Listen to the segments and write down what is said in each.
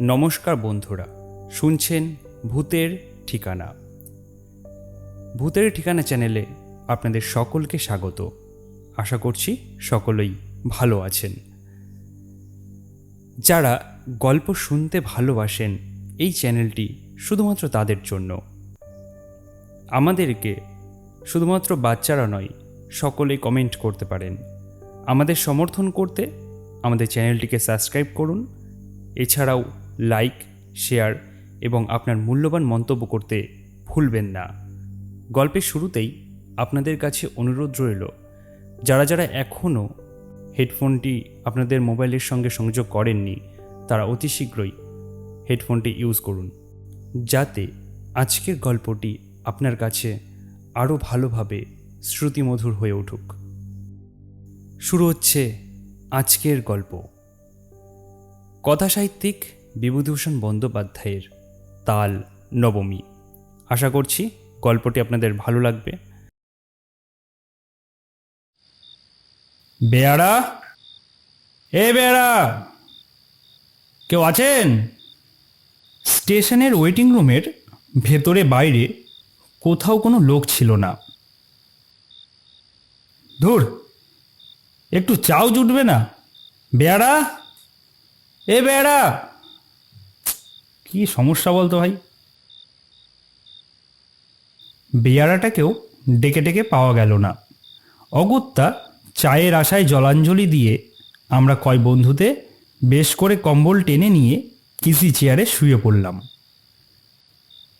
নমস্কার বন্ধুরা, শুনছেন ভূতের ঠিকানা। ভূতের ঠিকানা চ্যানেলে আপনাদের সকলকে স্বাগত। আশা করছি সকলেই ভালো আছেন। যারা গল্প শুনতে ভালোবাসেন, এই চ্যানেলটি শুধুমাত্র তাদের জন্য। আমাদেরকে শুধুমাত্র বাচ্চারা নয়, সকলে কমেন্ট করতে পারেন। আমাদের সমর্থন করতে আমাদের চ্যানেলটিকে সাবস্ক্রাইব করুন। এছাড়াও লাইক, শেয়ার এবং আপনার মূল্যবান মন্তব্য করতে ভুলবেন না। গল্পের শুরুতেই আপনাদের কাছে অনুরোধ রইল, যারা যারা এখনও হেডফোনটি আপনাদের মোবাইলের সঙ্গে সংযোগ করেননি, তারা অতি শীঘ্রই হেডফোনটি ইউজ করুন, যাতে আজকের গল্পটি আপনার কাছে আরও ভালোভাবে শ্রুতিমধুর হয়ে উঠুক। শুরু হচ্ছে আজকের গল্প। কথাসাহিত্যিক বিভূতিভূষণ বন্দ্যোপাধ্যায়ের তাল নবমী। আশা করছি গল্পটি আপনাদের ভালো লাগবে। বেয়ারা এ বেয়ারা কেউ আছেন? স্টেশনের ওয়েটিং রুমের ভেতরে বাইরে কোথাও কোনো লোক ছিল না। ধুর, একটু চাও জুটবে না। বেয়ারা এ বেয়ারা কি সমস্যা বলতো ভাই? বেয়ারাটাকেও ডেকে ডেকে পাওয়া গেল না। অগত্যা চায়ের আশায় জলাঞ্জলি দিয়ে আমরা কয় বন্ধুতে বেশ করে কম্বল টেনে নিয়ে কিসি চেয়ারে শুয়ে পড়লাম।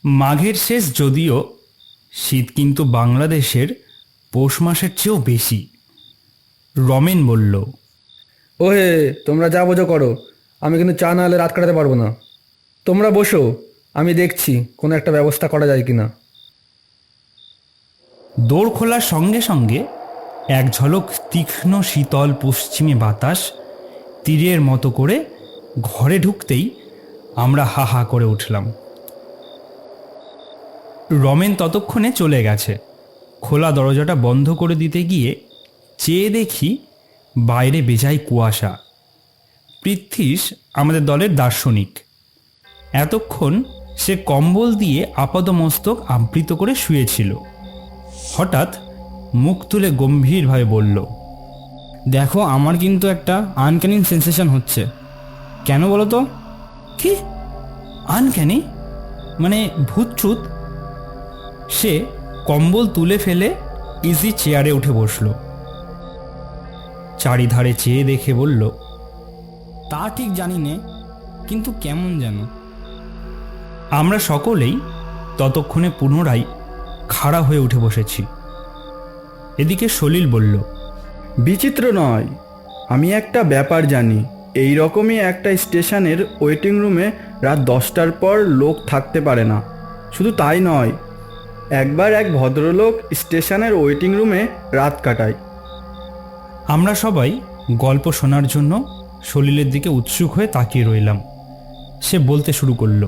মাঘের শেষ যদিও শীত কিন্তু বাংলাদেশের পৌষ মাসের চেয়েও বেশি। রমেন বলল, ওহে, তোমরা যা বোঝো করো। আমি কিন্তু চা না হলে রাত কাটাতে পারব না। তোমরা বসো, আমি দেখছি কোনো একটা ব্যবস্থা করা যায় কি না দৌড় খোলার সঙ্গে সঙ্গে এক ঝলক তীক্ষ্ণ শীতল পশ্চিমে বাতাস তীরের মতো করে ঘরে ঢুকতেই আমরা হা হা করে উঠলাম। রমেন ততক্ষণে চলে গেছে। খোলা দরজাটা বন্ধ করে দিতে গিয়ে চেয়ে দেখি বাইরে বেজায় কুয়াশা। পৃথ্বীশ আমাদের দলের দার্শনিক। এতক্ষণ সে কম্বল দিয়ে আপাদমস্তক আবৃত করে শুয়েছিল। হঠাৎ মুখ তুলে গম্ভীরভাবে বলল, দেখো, আমার কিন্তু একটা আনক্যানিং সেন্সেশন হচ্ছে। কেন বলো তো? কি? আনক্যানি? মানে ভূতচুত সে কম্বল তুলে ফেলে ইজি চেয়ারে উঠে বসল। চারিধারে চেয়ে দেখে বলল, তা ঠিক জানি নে, কিন্তু কেমন যেন? আমরা সকলেই ততক্ষণে পুনরায় খাড়া হয়ে উঠে বসেছি। এদিকে সলিল বলল বিচিত্র নয় আমি একটা ব্যাপার জানি এই রকমই একটা স্টেশনের ওয়েটিং রুমে রাত দশটার পর লোক থাকতে পারে না। শুধু তাই নয় একবার এক ভদ্রলোক স্টেশনের ওয়েটিং রুমে রাত কাটায়। আমরা সবাই গল্প শোনার জন্য সলিলের দিকে উৎসুক হয়ে তাকিয়ে রইলাম। সে বলতে শুরু করল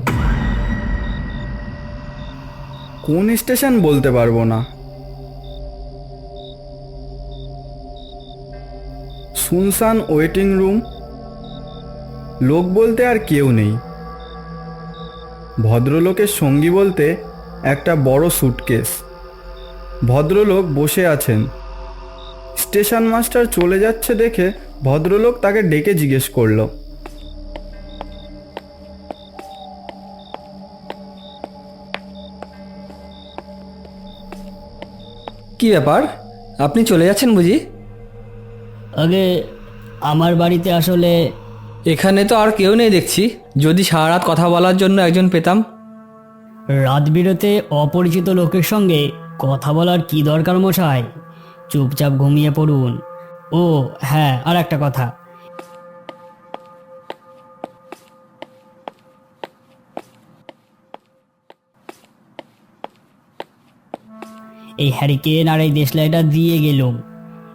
কোন স্টেশন বলতে পারব না। শুনশান ওয়েটিং রুম। লোক বলতে আর কেউ নেই। ভদ্রলোকের সঙ্গী বলতে একটা বড় সুটকেস ভদ্রলোক বসে আছেন। স্টেশন মাস্টার চলে যাচ্ছে দেখে ভদ্রলোক তাকে ডেকে জিজ্ঞেস করল। কি ব্যাপার? আপনি চলে যাচ্ছেন বুঝি? আগে আমার বাড়িতে আসলে এখানে তো আর কেউ নেই দেখছি। যদি সারা রাত কথা বলার জন্য একজন পেতাম। রাত বিরতে অপরিচিত লোকের সঙ্গে কথা বলার কি দরকার মশাই? চুপচাপ ঘুমিয়ে পড়ুন। ও হ্যাঁ আর একটা কথা। এই হ্যারিকেন আর এই দেশলাইটা দিয়ে গেলুম।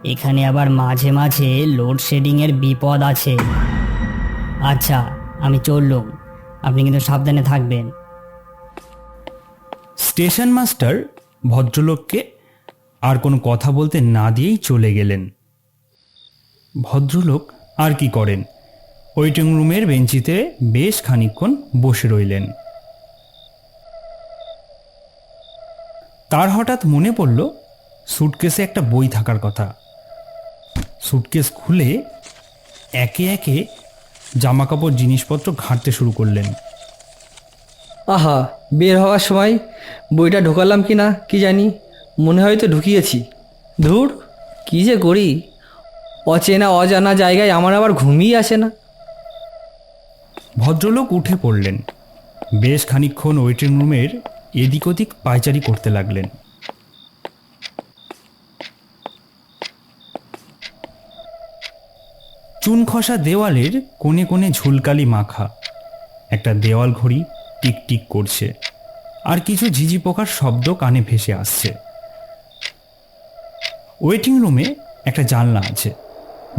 এখানে আবার মাঝে মাঝে লোডশেডিংয়ের বিপদ আছে। আচ্ছা আমি চললুম। আপনি কিন্তু সাবধানে থাকবেন। স্টেশন মাস্টার ভদ্রলোককে আর কোনো কথা বলতে না দিয়েই চলে গেলেন। ভদ্রলোক আর কি করেন? ওয়েটিং রুমের বেঞ্চিতে বেশ খানিকক্ষণ বসে রইলেন। তার হঠাৎ মনে পড়ল সুটকেসে একটা বই থাকার কথা। সুটকেস খুলে একে একে জামা কাপড় জিনিসপত্র ঘাঁটতে শুরু করলেন। আহা বের হওয়ার সময় বইটা ঢোকালাম কি না কি জানি মনে হয় তো ঢুকিয়েছি। ধুর কি যে করি অচেনা অজানা জায়গায় আমার আবার ঘুমিয়ে আসে না। ভদ্রলোক উঠে পড়লেন। বেশ খানিকক্ষণ ওয়েটিং রুমের এদিক ওদিক পায়চারি করতে লাগলেন। চুন খসা দেওয়ালের কোণে কোণে ঝুলকালি মাখা। একটা দেওয়াল ঘড়ি টিকটিক করছে। আর কিছু ঝিঝি পোকার শব্দ কানে ভেসে আসছে। ওয়েটিং রুমে একটা জানলা আছে।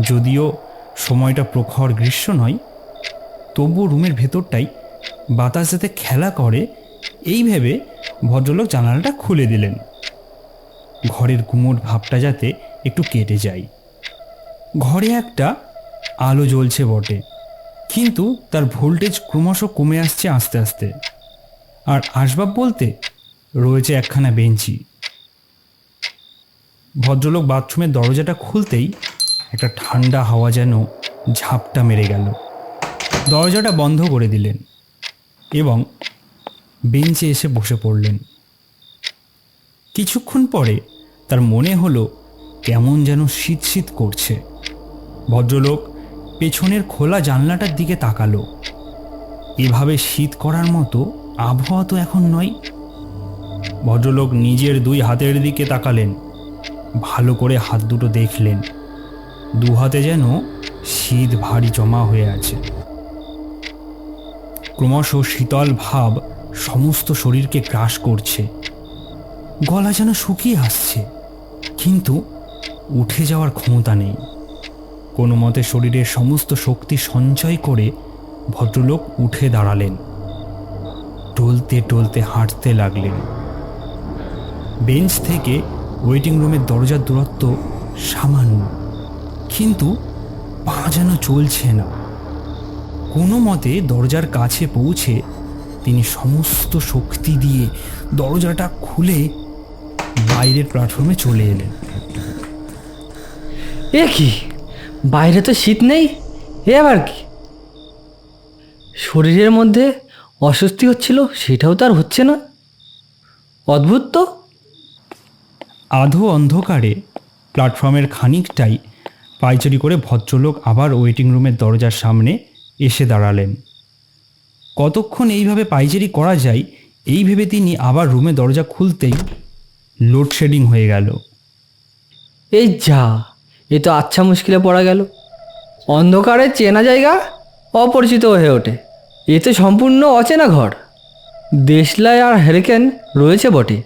যদিও সময়টা প্রখর গ্রীষ্ম নয় তবু রুমের ভেতরটাই বাতাস যাতে খেলা করে এই ভেবে ভদ্রলোক জানালাটা খুলে দিলেন। ঘরের গুমোট ভাবটা যাতে একটু কেটে যায়। ঘরে একটা আলো জ্বলছে বটে, কিন্তু তার ভোল্টেজ ক্রমশ কমে আসছে আস্তে আস্তে। আর আসবাব বলতে রয়েছে একখানা বেঞ্চি। ভদ্রলোক বাথরুমের দরজাটা খুলতেই একটা ঠান্ডা হাওয়া যেন ঝাপটা মেরে গেল। দরজাটা বন্ধ করে দিলেন এবং বেঞ্চে এসে বসে পড়লেন। কিছুক্ষণ পরে তার মনে হলো কেমন যেন শীত শীত করছে। ভদ্রলোক পেছনের খোলা জানলাটার দিকে তাকালো। এভাবে শীত করার মতো আবহাওয়া তো এখন নয়। ভদ্রলোক নিজের দুই হাতের দিকে তাকালেন, ভালো করে হাত দুটো দেখলেন। দু হাতে যেন শীত ভারী জমা হয়ে আছে। ক্রমশ শীতল ভাব সমস্ত শরীরকে গ্রাস করছে। গলা যেন শুকিয়ে আসছে। কিন্তু উঠে যাওয়ার ক্ষমতা নেই। কোনো মতে শরীরের সমস্ত শক্তি সঞ্চয় করে ভদ্রলোক উঠে দাঁড়ালেন। টলতে টলতে হাঁটতে লাগলেন। বেঞ্চ থেকে ওয়েটিং রুমের দরজার দূরত্ব সামান্য। কিন্তু পা যেন চলছে না। কোনো মতে দরজার কাছে পৌঁছে তিনি সমস্ত শক্তি দিয়ে দরজাটা খুলে বাইরের প্ল্যাটফর্মে চলে এলেন। এ কি? বাইরে তো শীত নেই? এ আবার কি? শরীরের মধ্যে অস্বস্তি হচ্ছিল সেটাও তার হচ্ছে না। অদ্ভুত তো। আধো অন্ধকারে প্ল্যাটফর্মের খানিকটাই পাইচারি করে ভদ্রলোক আবার ওয়েটিং রুমের দরজার সামনে এসে দাঁড়ালেন। কতক্ষণ এইভাবে পাইচারি করা যায় এই ভেবে তিনি আবার রুমে দরজা খুলতেই লোডশেডিং হয়ে গেল। এই যা এ তো আচ্ছা মুশকিলে পড়া গেল। অন্ধকারে চেনা জায়গা অপরিচিত হয়ে ওঠে। এ তো সম্পূর্ণ অচেনা ঘর। দেশলাই আর হ্যারিকেন রয়েছে বটে।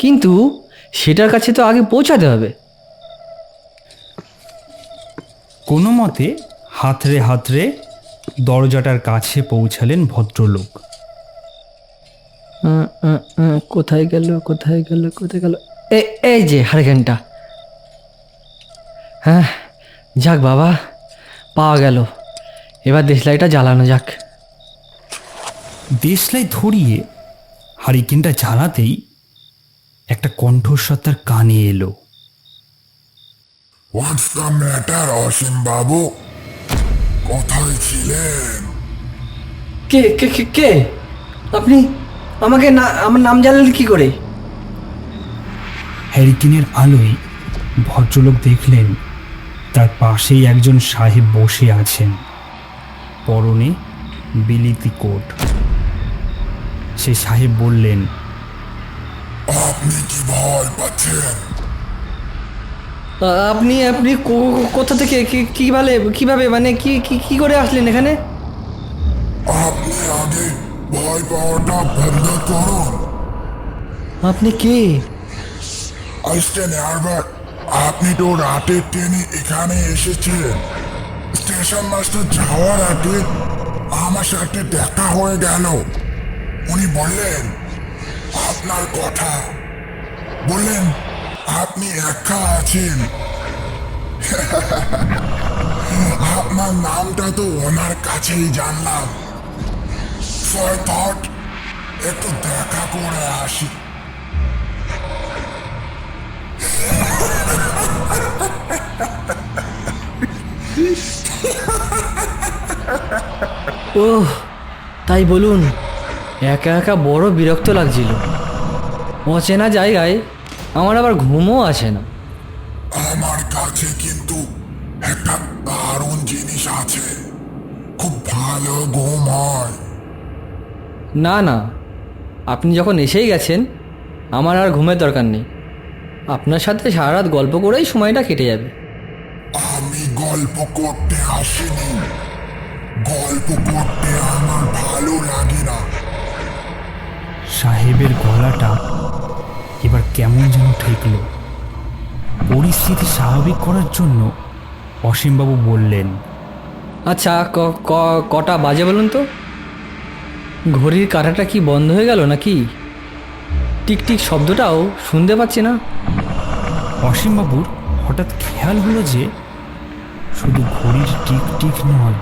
কিন্তু সেটার কাছে তো আগে পৌঁছাতে হবে। কোনো মতে হাতড়ে হাতড়ে দরজাটার কাছে পৌঁছালেন ভদ্রলোক। কোথায় গেল কোথায় গেল কোথায় গেল? এই এই যে হারিকেনটা। হ্যাঁ যাক বাবা পাওয়া গেল। এবার দেশলাইটা জ্বালানো যাক। দেশলাই ধরিয়ে হারিকেনটা জ্বালাতেই একটা কণ্ঠস্বর তার কানে এলো। হোয়াটস দ্য ম্যাটার অসীম বাবু কোথায় ছিলেন? কে কে কে কে? আপনি আমাকে না আমার নাম জানলেন কি করে? হ্যারিকেনের আলোয় ভদ্রলোক দেখলেন তার পাশেই একজন সাহেব বসে আছেন। পরনে বিলিতি কোট। সে সাহেব বললেন আপনি কি ভয় পাচ্ছেন? আপনি আপনি কোথা থেকে কি- কীভাবে কীভাবে মানে কি কি কি করে আসলেন এখানে? আপনি আগে ভয় পাওয়াটা বন্ধ করুন। আপনি কে? আইস্টেন এয়ারবাগ আপনি তো রাতের ট্রেনে এখানে এসেছিলেন। স্টেশন মাস্টার যাওয়ার আগে আমার সাথে দেখা হয়ে গেল। উনি বললেন আপনার কথা। বললেন আপনি একা আছেন আপনার নামটা তো ওনার কাছেই জানলাম। থট একটু দেখা করে আসি। ওহ, তাই বলুন, একা একা বড় বিরক্ত লাগছিল। অচেনা জায়গায় আমার আবার ঘুমও আসে না। আমার কাছে কিন্তু একটা দারুণ জিনিস আছে। খুব ভালো ঘুম হয়। না না। আপনি যখন এসেই গেছেন আমার আর ঘুমের দরকার নেই। আপনার সাথে সারা রাত গল্প করেই সময়টা কেটে যাবে। আমি গল্প করতে আসিনি। গল্প করতে আমার ভালো লাগে না। সাহেবের গলাটা এবার কেমন যেন ঠেকল। পরিস্থিতি স্বাভাবিক করার জন্য অসীমবাবু বললেন আচ্ছা কটা বাজে বলুন তো? ঘড়ির কাঁটাটা কি বন্ধ হয়ে গেল নাকি? টিকটিক শব্দটাও শুনতে পাচ্ছি না। অসীমবাবুর হঠাৎ খেয়াল হলো যে শুধু ঘড়ির টিক টিক নয়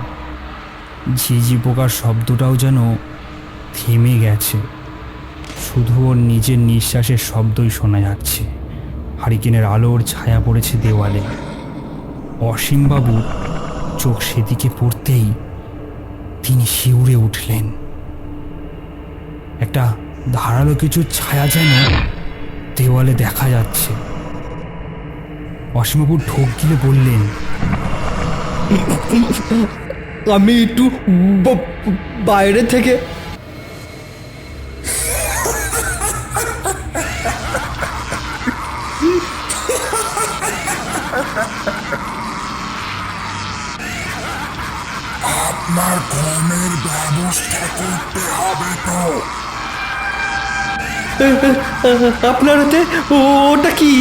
ঝিঝি পোকার শব্দটাও যেন থেমে গেছে। শুধু ওর নিজের নিঃশ্বাসের শব্দই শোনা যাচ্ছে। হারিকেনের আলোর ছায়া পড়েছে দেওয়ালে। অসীমবাবুর চোখ সেদিকে পড়তেই তিনি শিউরে উঠলেন। একটা ধারালো কিছু ছায়া যেন দেওয়ালে দেখা যাচ্ছে। অসীমবাবু ঢোক গিলে বললেন, আমি একটু বাইরে থেকে আপনার ঘুমের ব্যবস্থা করতে হবে তো। আপনার ওটা কি?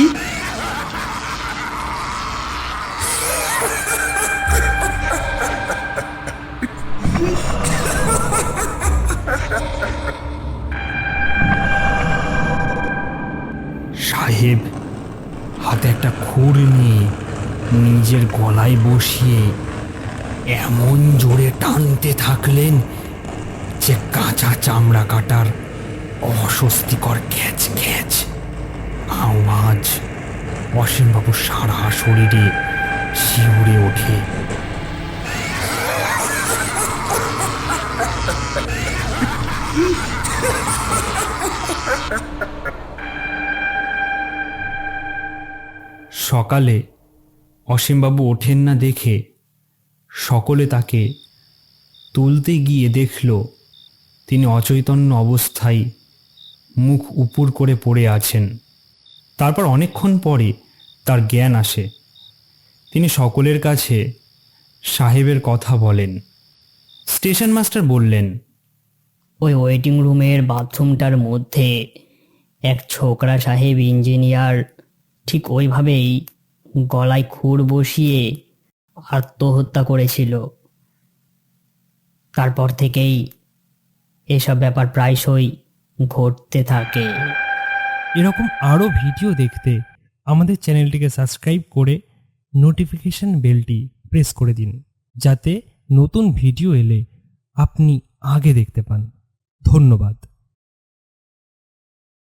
হাতে একটা খুর নিয়ে নিজের গলায় বসিয়ে এমন জোরে টানতে থাকলেন যে কাঁচা চামড়া কাটার অস্বস্তিকর খ্যাচ খ্যাচ আওয়াজ অসীমবাবুর সারা শরীরে শিউরে ওঠে। সকালে অসীমবাবু ওঠেন না দেখে সকলে তাকে তুলতে গিয়ে দেখল তিনি অচৈতন্য অবস্থায় মুখ উপুর করে পড়ে আছেন। তারপর অনেকক্ষণ পরে তার জ্ঞান আসে। তিনি সকলের কাছে সাহেবের কথা বলেন। স্টেশন মাস্টার বললেন, ওই ওয়েটিং রুমের বাথরুমটার মধ্যে এক ছোকরা সাহেব ইঞ্জিনিয়ার ঠিক ওইভাবেই গলায় খুর বসিয়ে আত্মহত্যা করেছিল। তারপর থেকেই এসব ব্যাপার প্রায়শই ঘটতে থাকে। এরকম আরও ভিডিও দেখতে আমাদের চ্যানেলটিকে সাবস্ক্রাইব করে নোটিফিকেশন বেলটি প্রেস করে দিন, যাতে নতুন ভিডিও এলে আপনি আগে দেখতে পান। ধন্যবাদ।